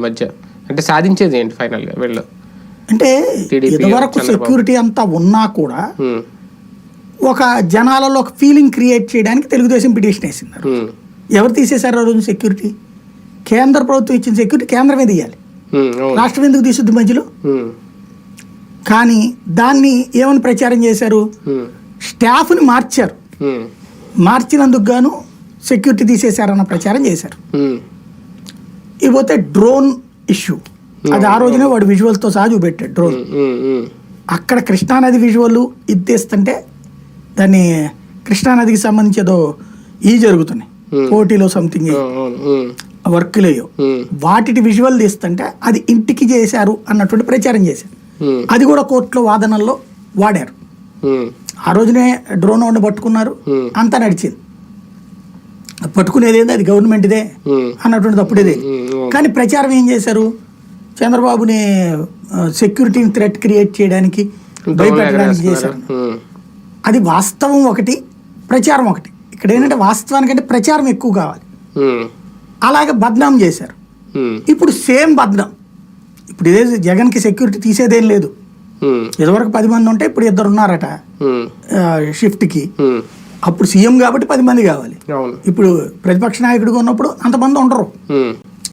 మధ్య. అంటే సాధించేది ఏంటి ఫైనల్గా వీళ్ళు. అంటే ఇదివరకు. సెక్యూరిటీ అంతా ఉన్నా కూడా ఒక జనాలలో ఒక ఫీలింగ్ క్రియేట్ చేయడానికి తెలుగుదేశం పిటిషన్ వేసినారు ఎవరు తీసేశారు ఆ రోజు సెక్యూరిటీ? కేంద్ర ప్రభుత్వం ఇచ్చిన సెక్యూరిటీ కేంద్రమే తీయాలి రాష్ట్రం ఎందుకు తీసుద్ది మధ్యలో? కానీ దాన్ని ఏమని ప్రచారం చేశారు? స్టాఫ్ని మార్చారు. మార్చినందుకు గాను సెక్యూరిటీ తీసేశారన్న ప్రచారం చేశారు. ఇకపోతే డ్రోన్ ఇష్యూ అది ఆ రోజునే వాడు విజువల్తో సహా చూపెట్టాడు డ్రోన్ ఉమ్, ఉమ్, ఉమ్, కృష్ణానది విజువల్ ఇది తీస్తుంటే దాన్ని కృష్ణానదికి సంబంధించి ఏదో ఈ జరుగుతున్నాయి. Hmm. పోటీలో సంథింగ్ వర్క్లేయో ఉమ్, వాటిటి విజువల్ తీస్తుంటే అది ఇంటికి చేశారు అన్నటువంటి ప్రచారం చేశారు. అది కూడా కోర్టులో వాదనల్లో వాడారు. ఆ రోజునే డ్రోన్ వాడిని పట్టుకున్నారు. Hmm. అంతా నడిచింది. పట్టుకునేది ఏంది? అది గవర్నమెంట్దే అన్నటువంటిది అప్పుడేదే. కానీ ప్రచారం ఏం చేశారు? చంద్రబాబుని సెక్యూరిటీని థ్రెట్ క్రియేట్ చేయడానికి భయపెట్టడానికి. చేశారు. అది వాస్తవం ఒకటి ప్రచారం ఒకటి. ఇక్కడ ఏంటంటే వాస్తవానికంటే ప్రచారం ఎక్కువ కావాలి. అలాగే బద్నాం చేశారు. ఇప్పుడు సేమ్ బద్నాం. ఇప్పుడు ఇదే జగన్కి సెక్యూరిటీ తీసేదేం లేదు. ఇదివరకు పది మంది ఉంటే ఇప్పుడు ఇద్దరు ఉన్నారట. షిఫ్ట్కి అప్పుడు సీఎం కాబట్టి పది మంది కావాలి. ఇప్పుడు ప్రతిపక్ష నాయకుడిగా ఉన్నప్పుడు అంతమంది ఉండరు.